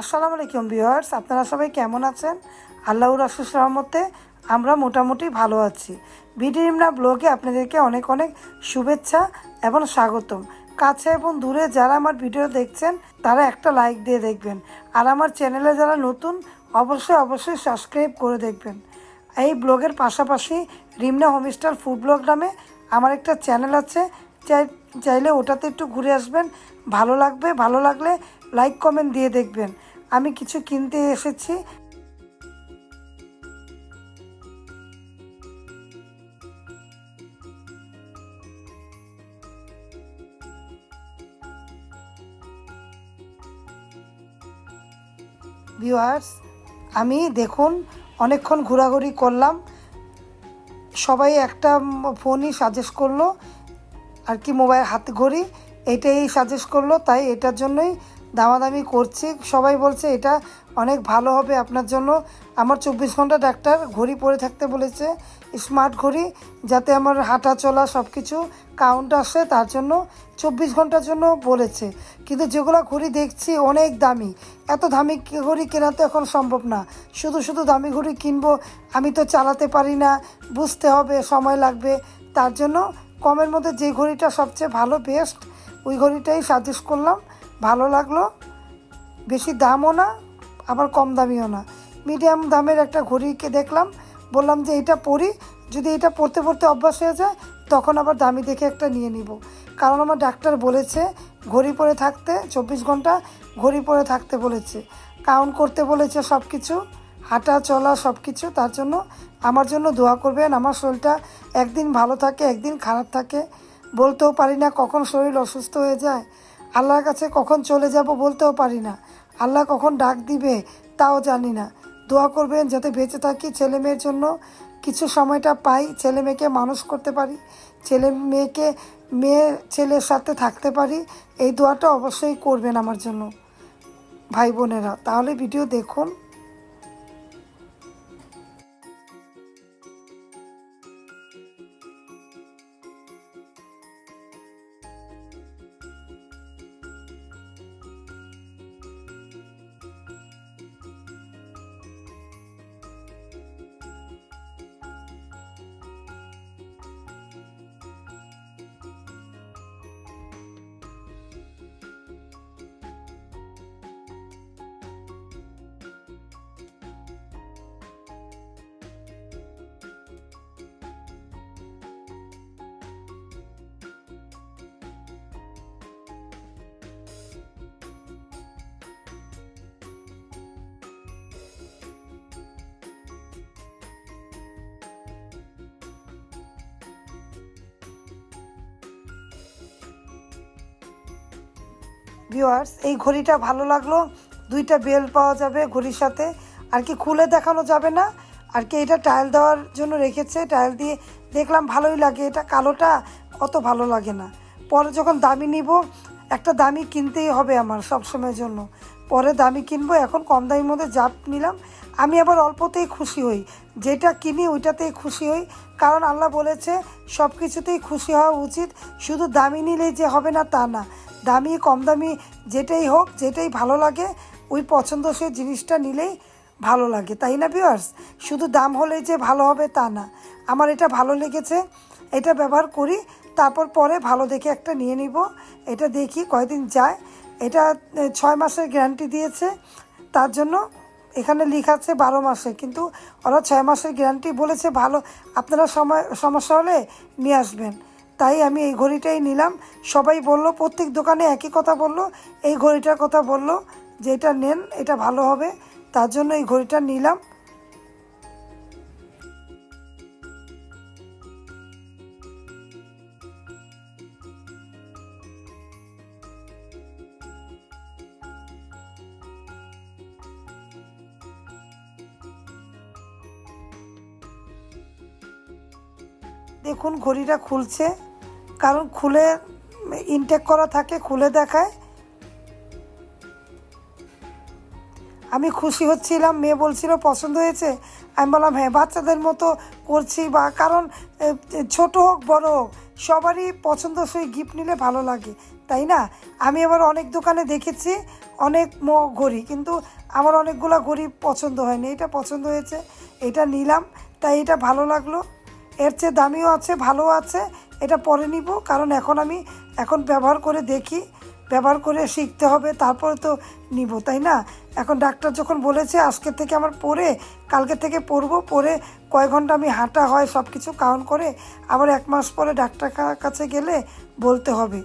আসসালামু আলাইকুম ভিউয়ার্স, আপনারা সবাই কেমন আছেন? আল্লাহর আশুস রহমতে আমরা মোটামুটি ভালো আছি। বিডিএমনা ব্লগে আপনাদেরকে অনেক অনেক শুভেচ্ছা এবং স্বাগতম। কাছে এবং দূরে যারা আমার ভিডিও দেখছেন, তারা একটা লাইক দিয়ে দেখবেন। আর আমার চ্যানেলে যারা নতুন, অবশ্যই অবশ্যই সাবস্ক্রাইব করে দেখবেন। এই ব্লগের পাশাপাশি রিমনা হোমস্টার ফুড ব্লগ নামে আমার একটা চ্যানেল আছে চাইলে ওটাতে একটু ঘুরে আসবেন। ভালো লাগবে, ভালো লাগলে লাইক কমেন্ট দিয়ে দেখবেন। আমি কিছু কিনতে এসেছি। ভিউয়ার্স আমি দেখুন, অনেকক্ষণ ঘোরাঘুরি করলাম। সবাই একটা ফোনই সাজেস্ট করল। আর কি মোবাইল হাতে ঘড়ি, এটাই সাজেস্ট করল, তাই এটার জন্যই দামাদামি করছি। সবাই বলছে এটা অনেক ভালো হবে আপনার জন্য। আমার চব্বিশ ঘণ্টা ডাক্তার ঘড়ি পরে থাকতে বলেছে স্মার্ট ঘড়ি যাতে আমার হাঁটা চলা সব কিছু কাউন্ট আসে, তার জন্য চব্বিশ ঘণ্টার জন্য বলেছে। কিন্তু যেগুলো ঘড়ি দেখছি অনেক দামি। এত দামি ঘড়ি কেনা তো এখন সম্ভব না। শুধু শুধু দামি ঘড়ি কিনবো, আমি তো চালাতে পারি না, বুঝতে হবে, সময় লাগবে, তার জন্য কমের মধ্যে যে ঘড়িটা সবচেয়ে ভালো বেস্ট ওই ঘড়িটাই সাজেস্ট করলাম। ভালো লাগল। বেশি দামও না, আবার কম দামিও না। মিডিয়াম দামের একটা ঘড়িকে দেখলাম। বললাম যে এটা পরি, যদি এটা পড়তে পড়তে অভ্যাস হয়ে যায়, তখন আবার দামি দেখে একটা নিয়ে নিব। কারণ আমার ডাক্তার বলেছে, ঘড়ি পরে থাকতে চব্বিশ ঘণ্টা, ঘড়ি পরে থাকতে বলেছে। কাউন্ট করতে বলেছে সব কিছু হাঁটা, চলা সব কিছু তার জন্য আমার জন্য দোয়া করবেন। আমার শরীরটা একদিন ভালো থাকে, একদিন খারাপ থাকে। বলতেও পারি না কখন শরীর অসুস্থ হয়ে যায়। আল্লাহর কাছে কখন চলে যাব বলতেও পারি না। আল্লাহ কখন ডাক দিবে তাও জানি না। দোয়া করবেন যাতে বেঁচে থাকি ছেলে মেয়ের জন্য। কিছু সময়টা পাই ছেলে মেয়েকে মানুষ করতে পারি। ছেলে মেয়েকে, মেয়ে ছেলের সাথে থাকতে পারি। এই দোয়াটা অবশ্যই করবেন আমার জন্য। ভাই বোনেরা, তাহলে ভিডিও দেখুন। ভিউয়ার্স এই ঘড়িটা ভালো লাগল। দুইটা বেল পাওয়া যাবে ঘড়ির সাথে। আর কি খুলে দেখানো যাবে না। আর কি এটা টাইল দেওয়ার জন্য রেখেছে। টাইল দিয়ে দেখলাম ভালোই লাগে। এটা কালোটা অত ভালো লাগে না। পরে যখন দামি নিব, একটা দামি কিনতেই হবে আমার সব সময়ের জন্য। পরে দামি কিনবো, এখন কম দামির মধ্যে জাপ নিলাম, আমি আবার অল্পতেই খুশি হই। যেটা কিনি ওইটাতেই খুশি হই। কারণ আল্লাহ বলেছে সব কিছুতেই খুশি হওয়া উচিত। শুধু দামি নিলেই যে হবে না তা না। দামি, কম দামি, যেটাই হোক, যেটাই ভালো লাগে, ওই পছন্দসই জিনিসটা নিলেই ভালো লাগে, তাই না ভিউয়ার্স শুধু দাম হলেই যে ভালো হবে তা না। আমার এটা ভালো লেগেছে, এটা ব্যবহার করি, তারপর পরে ভালো দেখে একটা নিয়ে নিব, এটা দেখি কয়দিন যায়। এটা ছয় মাসের গ্যারান্টি দিয়েছে, তার জন্য এখানে লেখা আছে বারো মাসে, কিন্তু ওরা ছয় মাসের গ্যারান্টি বলেছে ভালো, আপনারা সময়, সমস্যা হলে নিয়ে আসবেন। তাই আমি এই ঘড়িটাই নিলাম। সবাই বলল, প্রত্যেক দোকানে একই কথা বলল, এই ঘড়িটার কথা বলল যে এটা নেন, এটা ভালো হবে, তার জন্য এই ঘড়িটা নিলাম। দেখুন, ঘড়িটা খুলছে। কারণ খুলে ইনটেক করা থাকে, খুলে দেখায়। আমি খুশি হচ্ছিলাম, মেয়ে বলছিল, পছন্দ হয়েছে? আমি বললাম হ্যাঁ বাচ্চাদের মতো করছি বা, কারণ ছোট হোক, বড় হোক, সবারই পছন্দসই গিফট নিলে ভালো লাগে, তাই না? আমি আবার অনেক দোকানে দেখেছি, অনেক ম- ঘড়ি কিন্তু আমার অনেকগুলো ঘড়ি পছন্দ হয়নি। এটা পছন্দ হয়েছে, এটা নিলাম, তাই এটা ভালো লাগল। এর চেয়ে দামিও আছে ভালো আছে এটা পরে নিব, কারণ এখন আমি এখন ব্যবহার করে দেখি, ব্যবহার করে শিখতে হবে, তারপরে তো নিব, তাই না? এখন ডাক্তার যখন বলেছে আজকে থেকে আমার পরে, কালকে থেকে পরবো, পরে কয় ঘণ্টা আমি হাঁটা হয় সব কিছু কারণ করে আবার এক মাস পরে ডাক্তার কাছে গেলে বলতে হবে।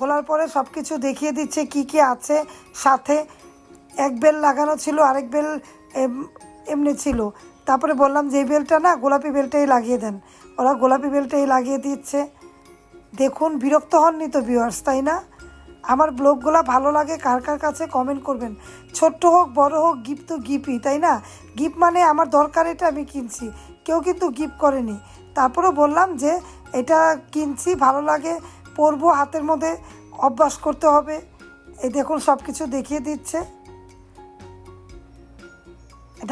খোলার পরে সব কিছু দেখিয়ে দিচ্ছে কি কি আছে। সাথে এক বেল লাগানো ছিল, আরেক বেল এমনি ছিল। তারপরে বললাম, যে বেলটা না, গোলাপি বেলটাই লাগিয়ে দেন। ওরা গোলাপি বেলটাই লাগিয়ে দিচ্ছে। দেখুন, বিরক্ত হননি তো ভিউয়ার্স তাই না? আমার ব্লগগুলো ভালো লাগে, কার কার কাছে কমেন্ট করবেন। ছোট্ট হোক, বড় হোক, গিফট তো গিফটই, তাই না? গিফট মানে আমার দরকার, এটা আমি কিনছি। কেউ কিন্তু গিফট করেনি। তারপরেও বললাম যে, এটা কিনছি, ভালো লাগে পরবো হাতের মধ্যে অভ্যাস করতে হবে। এই দেখুন সব কিছু দেখিয়ে দিচ্ছে।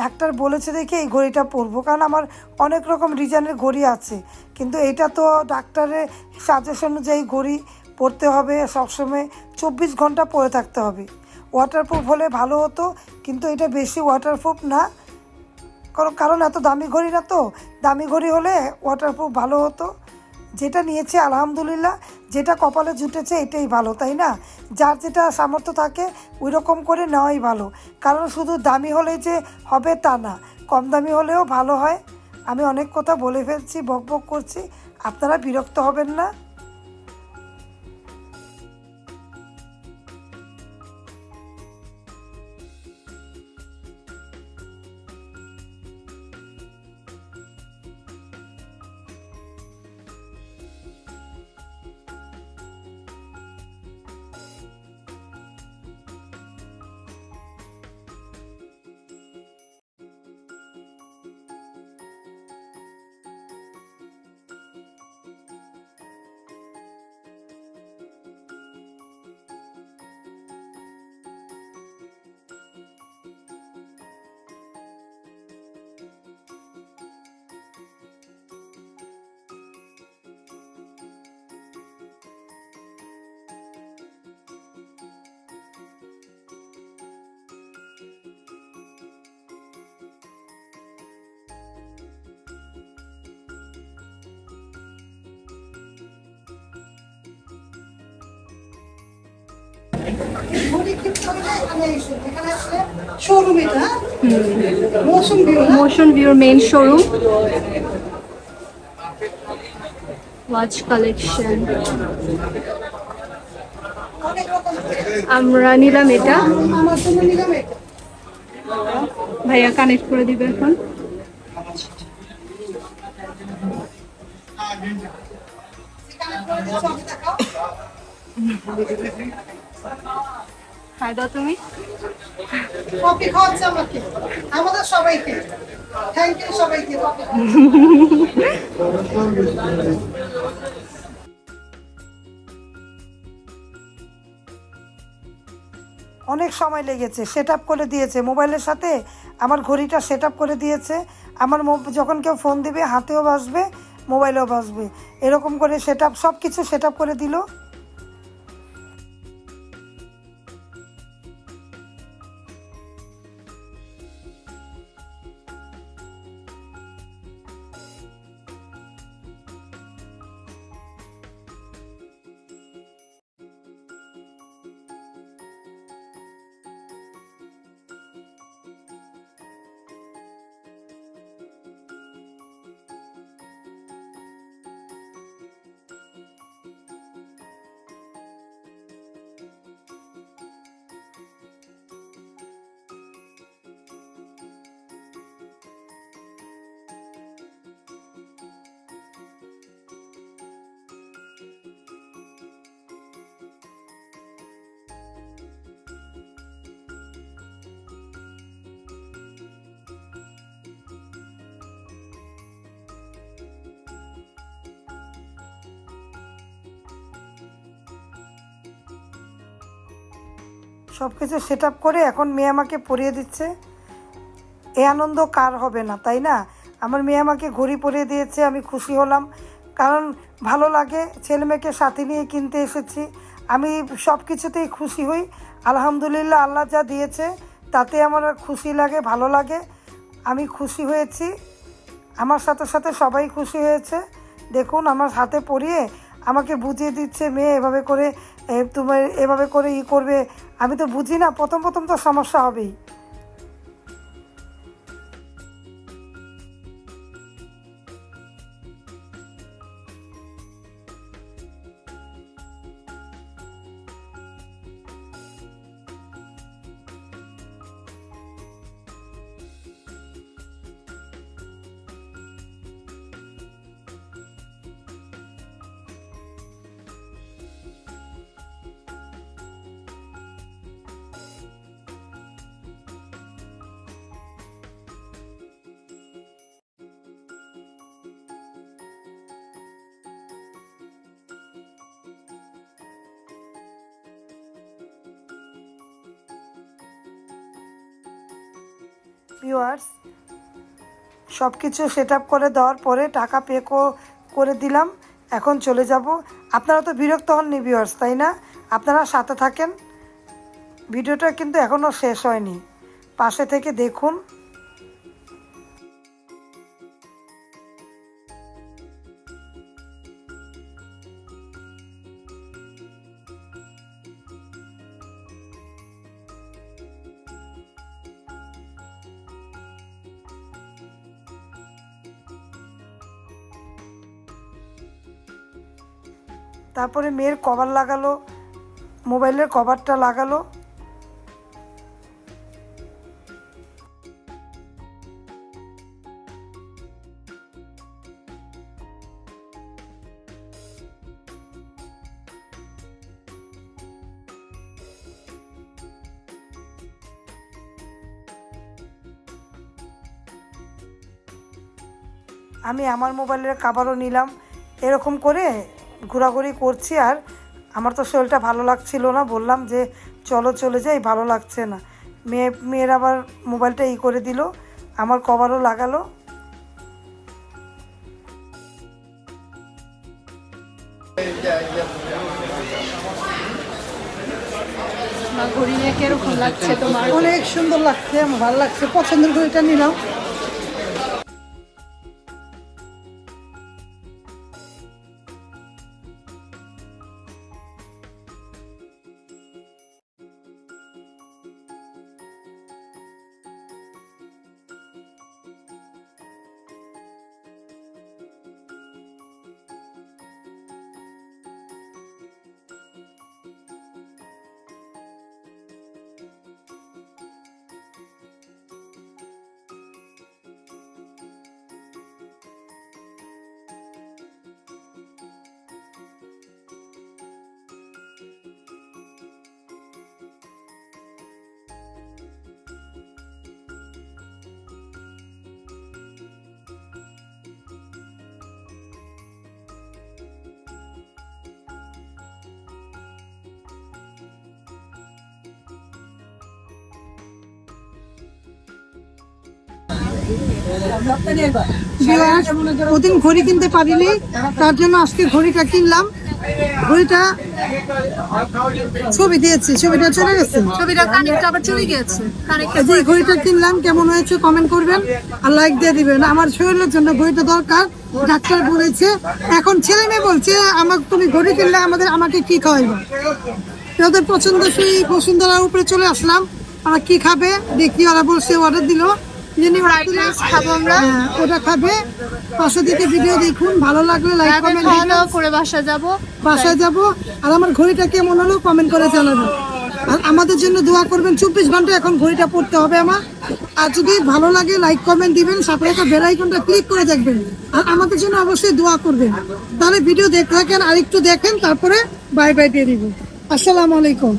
ডাক্তার বলেছে দেখে এই ঘড়িটা পরবো, কারণ আমার অনেক রকম ডিজাইনের ঘড়ি আছে। কিন্তু এটা তো ডাক্তারের সাজেশন অনুযায়ী ঘড়ি পরতে হবে, সবসময় চব্বিশ ঘণ্টা পরে থাকতে হবে। ওয়াটারপ্রুফ হলে ভালো হতো, কিন্তু এটা বেশি ওয়াটারপ্রুফ না। কারণ কারণ এত দামি ঘড়ি না তো, দামি ঘড়ি হলে ওয়াটারপ্রুফ ভালো হতো। যেটা নিয়েছে আলহামদুলিল্লাহ যেটা কপালে জুটেছে এটাই ভালো, তাই না? যার যেটা সামর্থ্য থাকে ওই রকম করে নেওয়াই ভালো। কারণ শুধু দামি হলে যে হবে তা না, কম দামি হলেও ভালো হয়। আমি অনেক কথা বলে ফেলছি, বক বক করছি। আপনারা বিরক্ত হবেন না। মোশন মেইন ওয়াচ আমরা নিলাম এটা। ভাইয়া কানেক্ট করে দিবে এখন। ছবি দেখাও দাও তুমি। কফি খাওয়াচ্ছে আমাকে। আমাদের সবাইকে। থ্যাংক ইউ সবাইকে। অনেক সময় লেগেছে। সেট আপ করে দিয়েছে। মোবাইলের সাথে আমার ঘড়িটা সেট আপ করে দিয়েছে। আমার যখন কেউ ফোন দিবে হাতেও বাসবে মোবাইলেও বাসবে এরকম করে সেট আপ সব কিছু সেট আপ করে দিল। সব কিছু সেট করে এখন মেয়ে আমাকে পরিয়ে দিচ্ছে। এ আনন্দ কার হবে না, তাই না? আমার মেয়ে আমাকে ঘড়ি পরিয়ে দিয়েছে, আমি খুশি হলাম। কারণ ভালো লাগে, ছেলে মেয়েকে সাথে নিয়ে কিনতে এসেছি। আমি সব কিছুতেই খুশি হই। আলহামদুলিল্লাহ আল্লাহ যা দিয়েছে, তাতে আমার খুশি লাগে, ভালো লাগে। আমি খুশি হয়েছি। আমার সাথে সাথে সবাই খুশি হয়েছে। দেখুন, আমার হাতে পরিয়ে আমাকে বুঝিয়ে দিচ্ছে, মেয়ে এভাবে করে তোমার এভাবে করে ই করবে আমি তো বুঝি না প্রথম প্রথম তো সমস্যা হবেই। ভিউয়ার্স সব কিছু সেট করে দেওয়ার পরে টাকা পে করে দিলাম, এখন চলে যাব। আপনারা তো বিরক্ত হননি ভিউয়ার্স তাই না? আপনারা সাথে থাকেন। ভিডিওটা কিন্তু এখনও শেষ হয়নি। পাশে থেকে দেখুন। তারপরে মেয়ের কভার লাগালো মোবাইলের কভারটা লাগালো। আমি আমার মোবাইলের কাভারও নিলাম। এরকম করে ঘোরাঘুরি করছি আর আমার তো শরীরটা ভালো লাগছিল না বললাম যে চলো চলে যাই ভালো লাগছে না। মেয়ে মেয়ের আবার মোবাইলটা ই করে দিল আমার কভারও লাগালো। অনেক সুন্দর লাগছে আমার ভালো লাগছে। পছন্দের ঘড়িটা নিলাম ওদিন ঘড়ি কিনতে পারিনি তার জন্য আজকে ঘড়িটা কিনলাম। ঘড়িটা ছবি দিয়েছি ছবিটা চলে গেছে। ছবিটা কানেক্ট আবার চলে গেছে যে ঘড়িটা কিনলাম কেমন হয়েছে কমেন্ট করবেন আর লাইক দিয়ে দিবেন। আমার শরীরের জন্য ঘড়িটা দরকার ডাক্তার বলেছে। এখন ছেলে মেয়ে বলছে আমাকে তুমি ঘড়ি কিনলে আমাদের আমাকে কি খাওয়াইবে? ওদের পছন্দ সেই বসুন্ধরার উপরে চলে আসলাম। ওরা কি খাবে? দেখি ওরা বলছে অর্ডার দিল। যিনি ফ্রাইড রাইস খাব আমরা। হ্যাঁ, ওটা খাবে। পাশে দিকে ভিডিও দেখুন ভালো লাগলে লাইক কমেন্ট খাওয়া দাওয়া করে বাসা যাব। বাসায় যাব। আর আমার ঘড়িটা কেমন হলো কমেন্ট করে জানাবেন। আর আমাদের জন্য দোয়া করবেন চব্বিশ ঘণ্টা এখন ঘড়িটা পড়তে হবে আমার। আর যদি ভালো লাগে লাইক কমেন্ট দিবেন সাথে একটা বেল আইকনটা ক্লিক করে দেখবেন। আর আমাদের জন্য অবশ্যই দোয়া করবেন। তাহলে ভিডিও দেখতে থাকেন আর একটু দেখেন তারপরে বাই বাই দিয়ে দিব। আসসালামু আলাইকুম।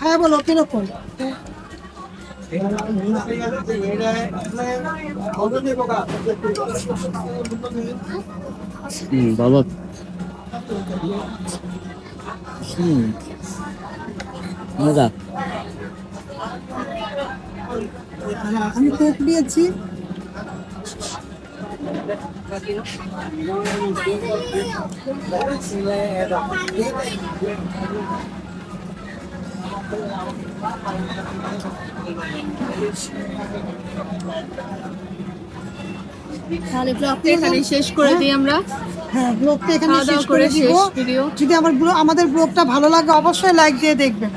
হ্যাঁ বলো কীরকম? বাবা। হুম। মজা। আমি কোক দিয়েছি। তাহলে ব্লগটা এখানে শেষ করে দিই আমরা। হ্যাঁ ব্লগটা এখানে শেষ করে করে দিব। যদি আমার আমাদের ব্লগটা ভালো লাগে অবশ্যই লাইক দিয়ে দেখবেন।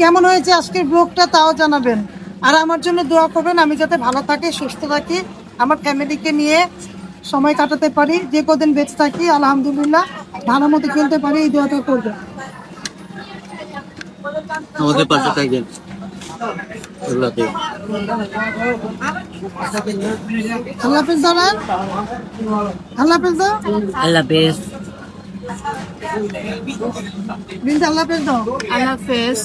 কেমন হয়েছে আজকের ব্লগটা তাও জানাবেন। আর আমার জন্য দোয়া করবেন আমি যাতে ভালো থাকি সুস্থ থাকি। আমার ফ্যামিলিকে নিয়ে সময় কাটাতে পারি যে কদিন বেঁচে থাকি আলহামদুলিল্লাহ ভালো মতো খেলতে পারি এই দোয়াটা করবেন আমাদের পাশে থাকবেন। আল্লাহ হাফেজ। আল্লাহ দাঁড়ান আল্লাহ হাফেজ দাও। আল্লাহ হাফেজ। বিনতে আল্লাহ হাফেজ দাও। আল্লাহ হাফেজ।